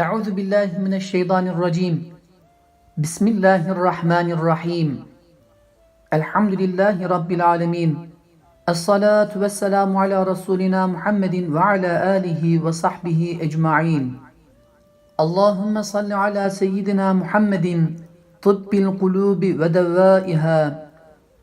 أعوذ بالله من الشيطان الرجيم. بسم الله الرحمن الرحيم. الحمد لله رب العالمين. الصلاة والسلام على رسولنا محمد وعلى آله وصحبه أجمعين. اللهم صل على سيدنا محمد طب القلوب ودوائها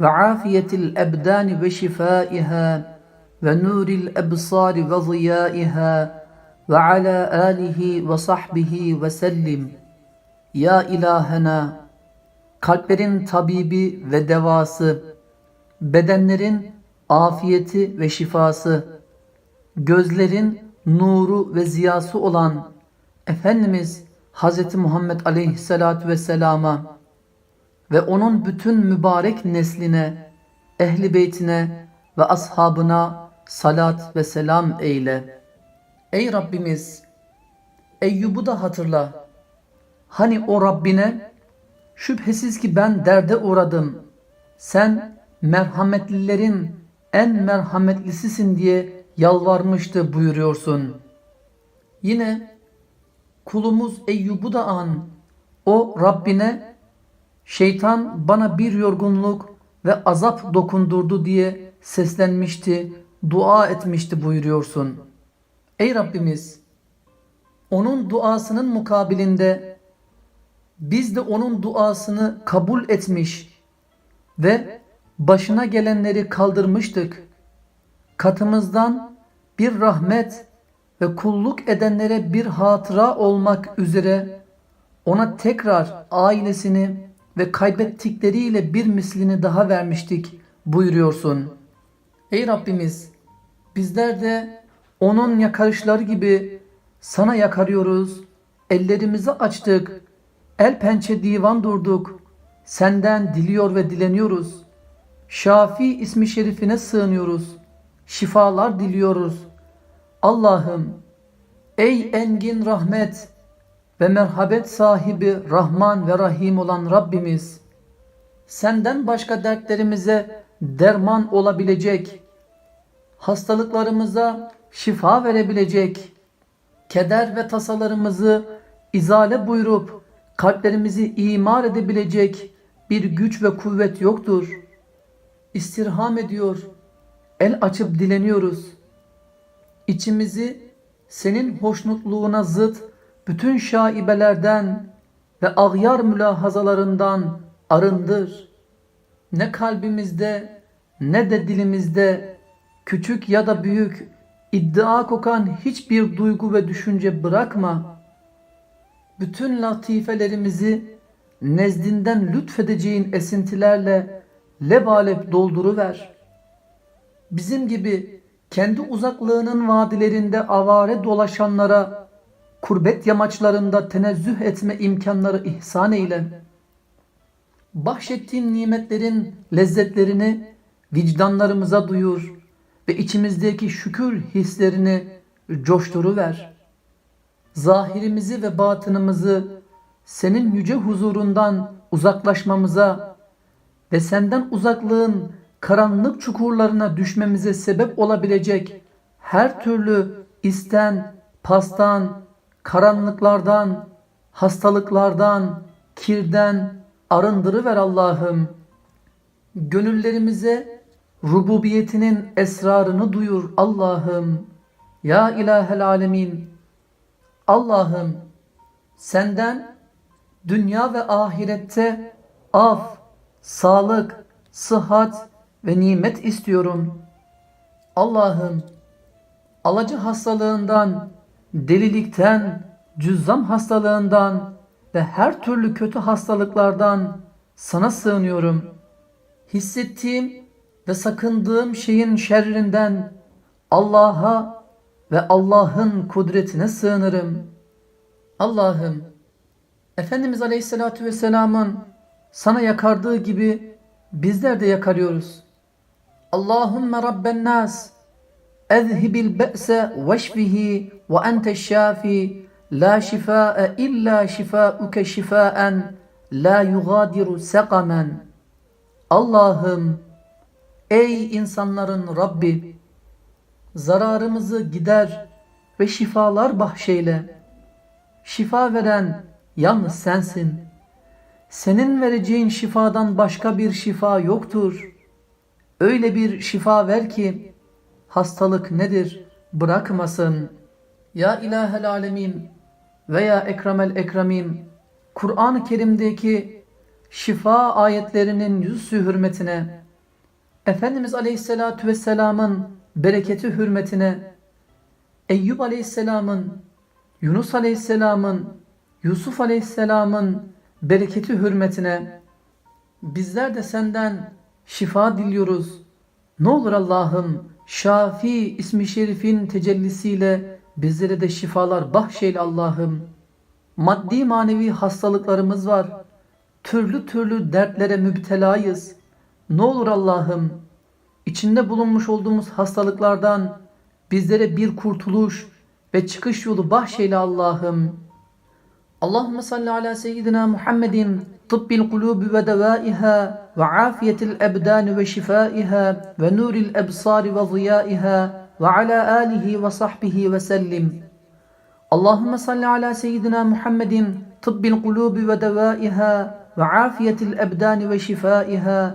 وعافية الأبدان وشفائها ونور الأبصار وضيائها ve ala alihi ve sahbihi ve sellim. Ya ilahena, kalplerin tabibi ve devası, bedenlerin afiyeti ve şifası, gözlerin nuru ve ziyası olan Efendimiz Hz. Muhammed Aleyhisselatü Vesselam'a ve onun bütün mübarek nesline, ehli beytine ve ashabına salat ve selam eyle.'' Ey Rabbimiz! Eyyub'u da hatırla. Hani o Rabbine şüphesiz ki ben derde uğradım. Sen merhametlilerin en merhametlisisin diye yalvarmıştı buyuruyorsun. Yine kulumuz Eyyub'u da an. O Rabbine şeytan bana bir yorgunluk ve azap dokundurdu diye seslenmişti, dua etmişti buyuruyorsun. Ey Rabbimiz! Onun duasının mukabilinde biz de onun duasını kabul etmiş ve başına gelenleri kaldırmıştık. Katımızdan bir rahmet ve kulluk edenlere bir hatıra olmak üzere ona tekrar ailesini ve kaybettikleriyle bir mislini daha vermiştik buyuruyorsun. Ey Rabbimiz bizler de onun yakarışları gibi sana yakarıyoruz. Ellerimizi açtık. El pençe divan durduk. Senden diliyor ve dileniyoruz. Şafi ismi şerifine sığınıyoruz. Şifalar diliyoruz. Allah'ım ey engin rahmet ve merhabet sahibi Rahman ve Rahim olan Rabbimiz senden başka dertlerimize derman olabilecek, hastalıklarımıza şifa verebilecek, keder ve tasalarımızı izale buyurup kalplerimizi imar edebilecek bir güç ve kuvvet yoktur. İstirham ediyor, el açıp dileniyoruz. İçimizi senin hoşnutluğuna zıt bütün şaibelerden ve ağyar mülahazalarından arındır. Ne kalbimizde ne de dilimizde küçük ya da büyük iddia kokan hiçbir duygu ve düşünce bırakma. Bütün latifelerimizi nezdinden lütfedeceğin esintilerle lebalep dolduruver. Bizim gibi kendi uzaklığının vadilerinde avare dolaşanlara kurbet yamaçlarında tenezzüh etme imkanları ihsan eyle. Bahşettiğin nimetlerin lezzetlerini vicdanlarımıza duyur ve içimizdeki şükür hislerini coşturuver. Zahirimizi ve batınımızı senin yüce huzurundan uzaklaşmamıza ve senden uzaklığın karanlık çukurlarına düşmemize sebep olabilecek her türlü isten, pastan, karanlıklardan, hastalıklardan, kirden arındırıver Allah'ım. Gönüllerimize rububiyetinin esrarını duyur Allah'ım. Ya ilahel alemin. Allah'ım senden dünya ve ahirette af, sağlık, sıhhat ve nimet istiyorum. Allah'ım alacı hastalığından, delilikten, cüzzam hastalığından ve her türlü kötü hastalıklardan sana sığınıyorum. Hissettiğim ve sakındığım şeyin şerrinden Allah'a ve Allah'ın kudretine sığınırım. Allah'ım, Efendimiz Aleyhisselatü Vesselam'ın sana yakardığı gibi bizler de yakarıyoruz. Allahümme Rabben nas, ezhibil be'se veşfihi ve ente şafi, la şifaa illa şifauke şifaen, la yugadiru sekamen. Allah'ım, ey insanların Rabbi, zararımızı gider ve şifalar bahşeyle. şifa veren yalnız sensin. Senin vereceğin şifadan başka bir şifa yoktur. Öyle bir şifa ver ki hastalık nedir bırakmasın. Ya ilahel alemin veya ekremel ekremin Kur'an-ı Kerim'deki şifa ayetlerinin yüzü hürmetine Efendimiz Aleyhisselatü Vesselam'ın bereketi hürmetine Eyyub Aleyhisselam'ın Yunus Aleyhisselam'ın Yusuf Aleyhisselam'ın bereketi hürmetine bizler de senden şifa diliyoruz. Ne olur Allah'ım Şafi ismi şerifin tecellisiyle bizlere de şifalar bahşeyle Allah'ım. Maddi manevi hastalıklarımız var. Türlü türlü dertlere müptelayız. Ne olur Allah'ım içinde bulunmuş olduğumuz hastalıklardan bizlere bir kurtuluş ve çıkış yolu bahşeyle Allah'ım. Allahümme salli ala seyyidina Muhammedin tıbbil kulubi ve devaiha ve afiyetil ebdani ve şifaiha ve nuril ebsari ve ziyaiha ve ala alihi ve sahbihi ve sellim. Allahümme salli ala seyyidina Muhammedin tıbbil kulubi ve devaiha ve afiyetil ebdani ve şifaiha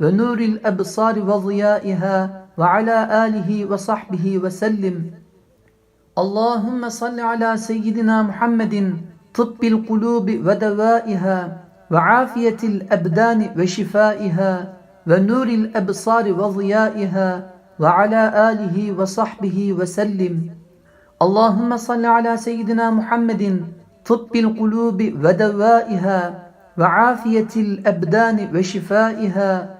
ve nuril ebsar ve ziyaiha ve ala alihi ve sahbihi ve sellim. Allahümme salli ala seyyidina Muhammedin tıbbil kulubi ve devaiha ve afiyetil ebdani ve şifaiha ve nuril ebsari ve ziyaiha ve ala alihi ve sahbihi ve sellim. Allahümme salli ala seyyidina Muhammedin tıbbil kulubi ve devaiha ve afiyetil ebdani ve şifaiha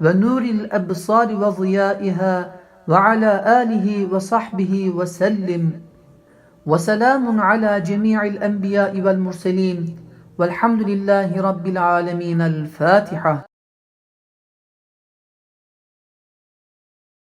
ونور الأبصار وضيائها وعلى آله وصحبه وسلم. وسلام على جميع الأنبياء والمرسلين. والحمد لله رب العالمين. الفاتحة.